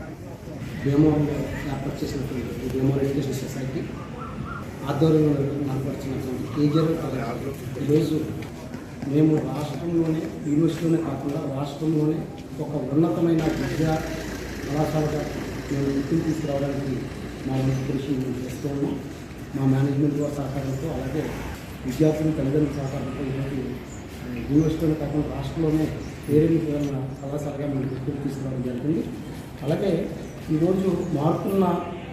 పుష్పాతంగా ఏర్పాటు చేసినటువంటి ఈ ఎడ్యుకేషన్ సొసైటీ ఆధ్వర్యంలో ఏర్పరిచినటువంటి కేజీఆర్ కాలేజ్ ఈరోజు మేము రాష్ట్రంలోనే యూనివర్సిటీలోనే కాకుండా రాష్ట్రంలోనే ఒక ఉన్నతమైన విద్యా కళాశాలగా మేము గుర్తింపు తీసుకురావడానికి మా వంతు కృషి మేము చేస్తూ ఉన్నాం. మా మేనేజ్మెంట్ వారి సహకారంతో అలాగే విద్యార్థులు తల్లిదండ్రుల సహకారంతో ఈరోజు యూనివర్సిటీలో కాకుండా రాష్ట్రంలోనే పేరెంట్ కళాశాలగా మేము గుర్తింపు తీసుకురావడం జరిగింది. అలాగే ఈరోజు మారుతున్న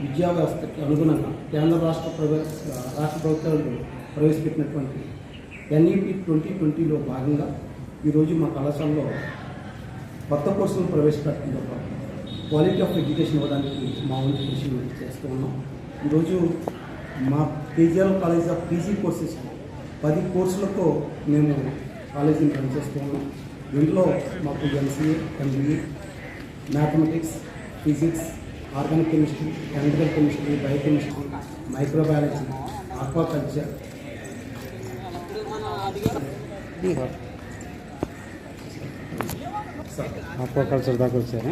విద్యా వ్యవస్థకి అనుగుణంగా కేంద్ర రాష్ట్ర రాష్ట్ర ప్రభుత్వాలు ప్రవేశపెట్టినటువంటి ఎన్ఈపి ట్వంటీ ట్వంటీలో భాగంగా ఈరోజు మా కళాశాలలో కొత్త కోర్సులు ప్రవేశపెట్టడంతో పాటు క్వాలిటీ ఆఫ్ ఎడ్యుకేషన్ ఇవ్వడానికి మా వంతు కృషి చేస్తూ ఉన్నాం. ఈరోజు మా KGR college of PG courses పది కోర్సులతో మేము కాలేజీని రన్ చేస్తూ ఉన్నాం. దీంట్లో మాకు MCA MBA mathematics physics organic chemistry analytical chemistry biochemistry microbiology aquaculture aquaculture దాకా వచ్చారా?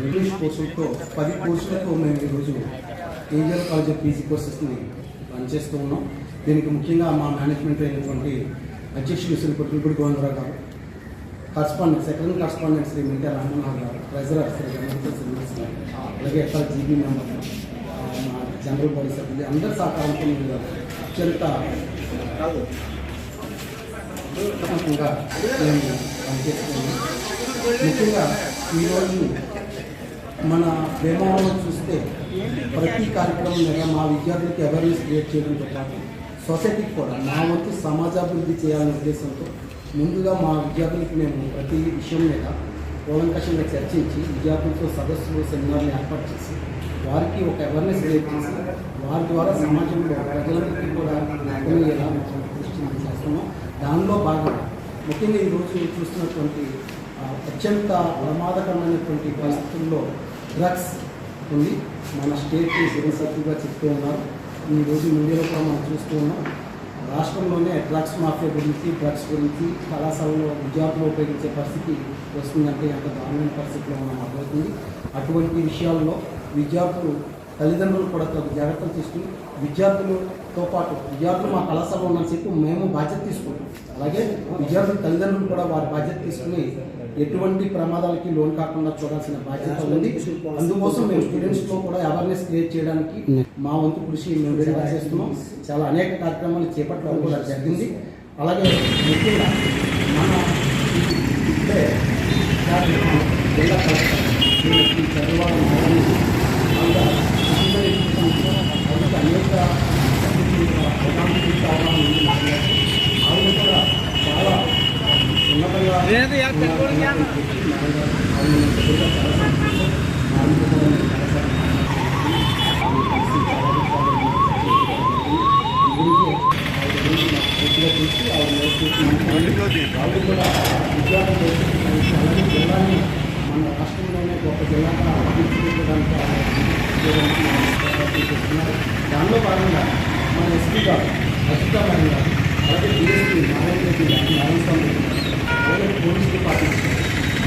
ఇంగ్లీష్ కోర్సులతో పది కోర్సులతో మేము ఈరోజు ఏజియల్ కాలేజ్ ఆఫ్ పీజీ కోర్సెస్ని రన్ చేస్తూ ఉన్నాం. దీనికి ముఖ్యంగా మా మేనేజ్మెంట్ అయినటువంటి అధ్యక్షులు శ్రీ కొట్టిపూడి గోవిందరావు గారు correspondent second correspondent Shri Minte Ramamohan గారు ట్రెజరర్ శ్రీ శ్రీనివాస్ గారు అలాగే ఎక్కడ జీబీ మెంబర్ మా జనరల్ బాడీ సభ్యులు అందరి సహకారంతో మీరు. అత్యంత ఉత్సాహంగా మేము పనిచేస్తున్నాము. ముఖ్యంగా ఈరోజు మన భీమవరంలో చూస్తే ప్రతి కార్యక్రమం మీద మా విద్యార్థులకి అవేర్నెస్ క్రియేట్ చేయడంతో పాటు సొసైటీకి కూడా మా వంతు సమాజాభివృద్ధి చేయాలనే ఉద్దేశంతో ముందుగా మా విద్యార్థులకి మేము ప్రతి విషయం మీద కూలంకషంగా చర్చించి విద్యార్థులతో సదస్సులు సెమినార్లు ఏర్పాటు చేసి వారికి ఒక అవేర్నెస్ క్రియేట్ చేసి వారి ద్వారా సమాజంలో ప్రజలందరికీ కూడా అర్థమయ్యేలా దృష్టి చేస్తున్నాం. దానిలో భాగంగా ముఖ్యంగా ఈరోజు చూస్తున్నటువంటి అత్యంత ప్రమాదకరమైనటువంటి పరిస్థితుల్లో డ్రగ్స్ ఉంది. మన స్టేట్ సీరియస్గా చెప్తూ ఉన్నారు. ఈరోజు రోజు మీడియాలో కూడా మనం చూస్తూ ఉన్నాం. రాష్ట్రంలోనే డ్రగ్స్ మాఫియా గురించి డ్రగ్స్ గురించి కళాశాలలో విద్యార్థులు ఉపయోగించే పరిస్థితి వస్తుందంటే ఎంత దారుణమైన పరిస్థితిలో మనం అర్థమవుతుంది. అటువంటి విషయాల్లో విద్యార్థులు తల్లిదండ్రులు కూడా తగు జాగ్రత్తలు తీసుకుని విద్యార్థులతో పాటు విద్యార్థులు మా కళాశాలలో ఉన్నంతసేపు మేము బాధ్యత తీసుకుంటాం. అలాగే విద్యార్థుల తల్లిదండ్రులు కూడా వారి బాధ్యత తీసుకుని ఎటువంటి ప్రమాదాలకి లోన్ కాకుండా చూడాల్సిన బాధ్యత ఉంది. అందుకోసం మేము స్టూడెంట్స్లో కూడా అవేర్నెస్ క్రియేట్ చేయడానికి మా వంతు కృషి మేము చేస్తున్నాం. చాలా అనేక కార్యక్రమాలు చేపట్టడం కూడా జరిగింది. అలాగే ముఖ్యంగా మన ఇప్పుడే జిల్లా కలెక్టర్ దానిలో భాగంగా మన ఎస్పీ గారు అజితా మేడం గారు అలాగే డిఎస్పీ నారాయణ రెడ్డి గారు నారాయణ స్వామి రెడ్డి గారు అలాగే పోలీస్ డిపార్ట్మెంట్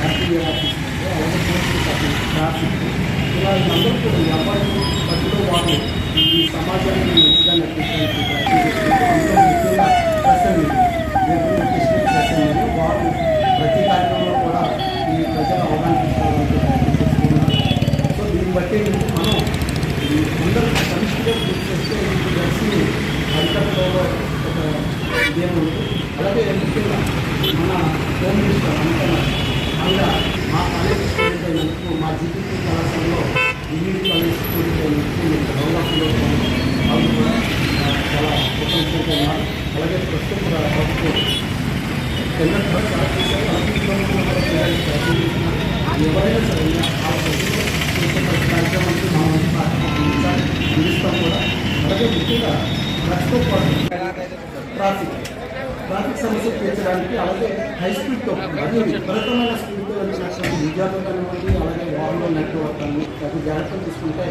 ఆర్టీఏ ఆఫీస్ అలాగే పోలీస్ డిపార్ట్మెంట్ ట్రాఫిక్ ఇలా వీళ్ళందరూ కూడా వ్యాపారం పట్టులో వాళ్ళు ఈ సమాజానికి మంచిగా నడిపించడానికి ప్రయత్నం చేస్తున్నారు అందులో ముఖ్యంగా ప్రసంగి వారు ప్రతి కార్యక్రమంలో కూడా ఈ ప్రజల అవగాహన తీసుకోవడానికి ప్రయత్నం చేస్తున్నారు. సో దీన్ని బట్టి మనం అందరూ సమిష్టిగా గుర్తు చేస్తే ఈ డ్రగ్స్ని అరికట్టడంలో ఒక ఇదేం ఉంది అలాగే ముఖ్యంగా మన హోమ్ మినిస్టర్ అంతా ఆవిడ మా కాలేజ్ స్టూడెంట్ అయినందుకు మా జీవితం కళాశాలలో డిగ్రీ కాలేజ్ స్టూడెంట్ అయినందుకు మేము డెవలప్లో వాళ్ళు కూడా ఆ, చాలా కృతజ్ఞతగా ఉన్నారు అలాగే ప్రస్తుతం కూడా ప్రభుత్వం ఎన్నో ఎవరైనా సరే ఆ ప్రభుత్వం కార్యక్రమానికి మా వంతు అందిస్తాం కూడా. అలాగే ముఖ్యంగా ట్రాఫిక్. తీర్చడానికి అలాగే హై స్పీడ్తో మరియు విపరీతమైన స్పీడ్తో వెళ్తున్నటువంటి విద్యార్థులు కానివ్వండి అలాగే వాళ్ళు నెట్వర్క్ అని అది జాగ్రత్తలు తీసుకుంటే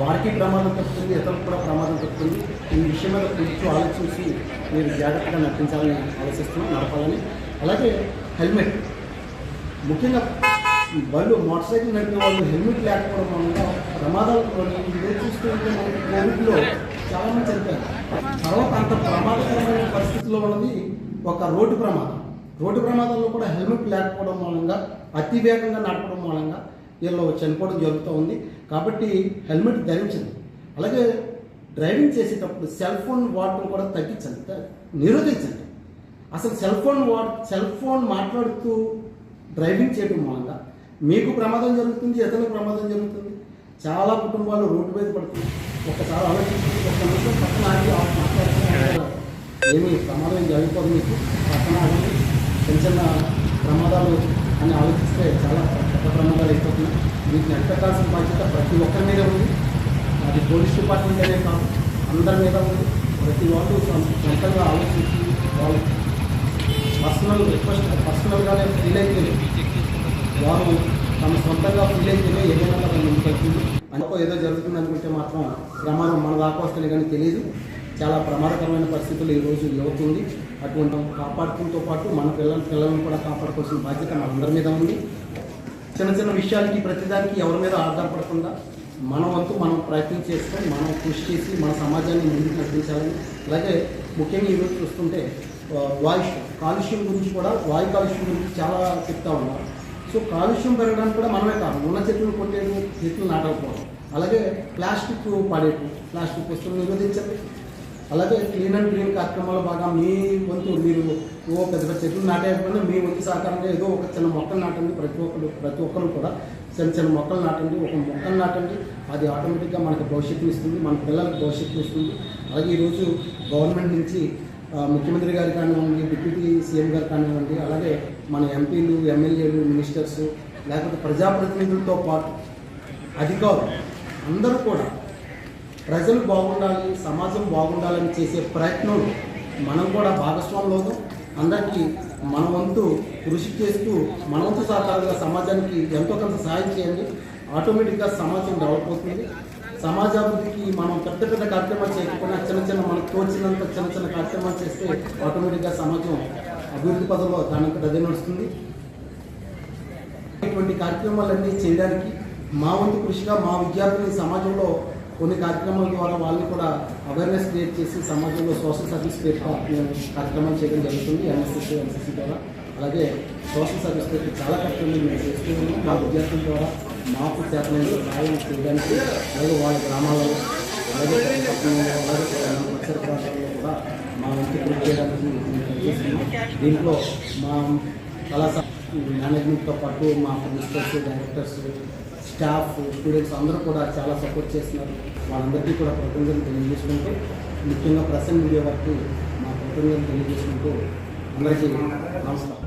వారికి ప్రమాదం తప్పుతుంది ఇతరులకు కూడా ప్రమాదం తప్పుతుంది. ఈ విషయం మీద కొంచెం ఆలోచించి మీరు జాగ్రత్తగా నటించాలని ఆలోచిస్తున్నాం నడపాలని. అలాగే హెల్మెట్. ముఖ్యంగా ఈ బళ్ళు మోటార్ సైకిల్ నడిపే వాళ్ళు హెల్మెట్ లేకపోవడం వల్ల ప్రమాదాలు లోనై ఈరోజు చూస్తుంటే మనకి కోవిడ్లో చాలా మంది చనిపోయారు. తర్వాత అంత ప్రమాదకరమైన పరిస్థితిలో ఉన్నది ఒక రోడ్డు ప్రమాదం. రోడ్డు ప్రమాదంలో కూడా హెల్మెట్ లేకపోవడం మూలంగా అతి వేగంగా నడపడం మూలంగా వీళ్ళు చనిపోవడం జరుగుతూ ఉంది. కాబట్టి హెల్మెట్ ధరించండి. అలాగే డ్రైవింగ్ చేసేటప్పుడు సెల్ ఫోన్ వాడటం కూడా తగ్గించండి. నిరోధించండి. అసలు సెల్ ఫోన్ వా సెల్ ఫోన్ మాట్లాడుతూ డ్రైవింగ్ చేయడం మూలంగా మీకు ప్రమాదం జరుగుతుంది ఇతరులకు ప్రమాదం జరుగుతుంది. చాలా కుటుంబాలు రోడ్డు మీద పడుతుంది ఒకసారి ఆలోచించి ఒక నిమిషం పక్కన ఆగి మాట్లాడుతున్నారు. ఏమి ప్రమాదం జరిగిపోదు మీకు. పక్కన చిన్న చిన్న ప్రమాదాలు అని ఆలోచిస్తే చాలా పెద్ద ప్రమాదాలు అయిపోతున్నాయి. మీకు నెట్టకాల్సిన బాధ్యత ప్రతి ఒక్కరి మీద ఉంది. అది పోలీస్ డిపార్ట్మెంట్ అనే కాదు అందరి మీద ఉంది. ప్రతి వాళ్ళు సొంతంగా ఆలోచించి వాళ్ళు పర్సనల్ రిక్వెస్ట్ పర్సనల్గానే ఫీల్ అయితే వారు తమ సొంతంగా ఫీల్ అయితే ఏదైనా మనం అనుకో ఏదో జరుగుతుంది అనుకుంటే మాత్రం ప్రమాదం మన దాకా వస్తుంది కానీ తెలియదు చాలా ప్రమాదకరమైన పరిస్థితులు ఈరోజు యువత ఉంది అటువంటి కాపాడుకుంటూ పాటు మన పిల్లల పిల్లలను కూడా కాపాడుకోవాల్సిన బాధ్యత మనందరి మీద ఉంది. చిన్న చిన్న విషయాలకి ప్రతిదానికి ఎవరి మీద ఆధారపడకుండా మన వంతు మనం ప్రయత్నం చేసుకొని మనం కృషి చేసి మన సమాజాన్ని ముందుకు నడిపించాలని. అలాగే ముఖ్యంగా ఈరోజు చూస్తుంటే ఆ, వాయు కాలుష్యం గురించి కూడా వాయు కాలుష్యం గురించి చాలా చెప్తా ఉన్నారు. సో కాలుష్యం పెరగడానికి కూడా మనమే కాదు ఉన్న చెట్లు కొట్టేది చెట్లు నాటకపోవడం. అలాగే ప్లాస్టిక్ పడేటు ప్లాస్టిక్ వస్తువులు నిరోధించండి. అలాగే క్లీన్ అండ్ గ్రీన్ కార్యక్రమాలు బాగా మీ వంతు మీరు ఓ పెద్ద పెద్ద చెట్లు నాటేయకుండా మీ వంతు సహకారంగా ఏదో ఒక చిన్న మొక్కలు నాటండి. ప్రతి ఒక్కరు ప్రతి ఒక్కరు కూడా చిన్న చిన్న మొక్కలు నాటండి. ఒక మొక్కలు నాటండి. అది ఆటోమేటిక్గా మనకు భవిష్యత్తుని ఇస్తుంది. మన పిల్లలకు భవిష్యత్తుని ఇస్తుంది. అలాగే ఈరోజు గవర్నమెంట్ నుంచి ముఖ్యమంత్రి గారు కానివ్వండి డిప్యూటీ సీఎం గారు కానివ్వండి అలాగే మన ఎంపీలు ఎమ్మెల్యేలు మినిస్టర్స్ లేకపోతే ప్రజాప్రతినిధులతో పాటు అధికారులు అందరూ కూడా ప్రజలు బాగుండాలి సమాజం బాగుండాలని చేసే ప్రయత్నం మనం కూడా భాగస్వాములు అందరికీ మన వంతు కృషి చేస్తూ మన వంతు సహకారంగా సమాజానికి ఎంతో కొంత సహాయం చేయండి. ఆటోమేటిక్గా సమాజం డెవలప్ అవుతుంది. సమాజాభివృద్ధికి మనం పెద్ద పెద్ద కార్యక్రమాలు చేయకపోయినా చిన్న చిన్న మనకు తోచినంత చిన్న చిన్న కార్యక్రమాలు చేస్తే ఆటోమేటిక్గా సమాజం అభివృద్ధి పదంలో దానికి అదే నడుస్తుంది. ఇటువంటి కార్యక్రమాలన్నీ చేయడానికి మా వంతు కృషిగా మా విద్యార్థులు సమాజంలో కొన్ని కార్యక్రమాల ద్వారా వాళ్ళని కూడా అవేర్నెస్ క్రియేట్ చేసి సమాజంలో సోషల్ సర్వీస్ పేరు మేము కార్యక్రమాలు చేయడం జరుగుతుంది. ఎన్ఎస్ఎస్ ఎన్సీసీ ద్వారా. అలాగే సోషల్ సర్వీస్ పేరు చాలా కార్యక్రమాలు మేము చేస్తూ ఉన్నాం. మా విద్యార్థుల ద్వారా మాకు చేతనైన సహాయం చేయడానికి అలాగే వాళ్ళ గ్రామాలలో అలాగే పట్టణంలో అలాగే పరిసర ప్రాంతాల్లో కూడా మా వంతు కృషి చేయడానికి చేస్తున్నాం. దీంట్లో మా కళాశాల మేనేజ్మెంట్తో పాటు మా ప్రిన్సిపల్స్ డైరెక్టర్స్ స్టాఫ్ స్టూడెంట్స్ అందరూ కూడా చాలా సపోర్ట్ చేస్తున్నారు. వాళ్ళందరికీ కూడా కృతజ్ఞతలు తెలియజేసుకుంటూ ముఖ్యంగా ప్రసన్న మీడియా వరకు మా కృతజ్ఞతలు తెలియజేసుకుంటూ అందరికీ నమస్కారం.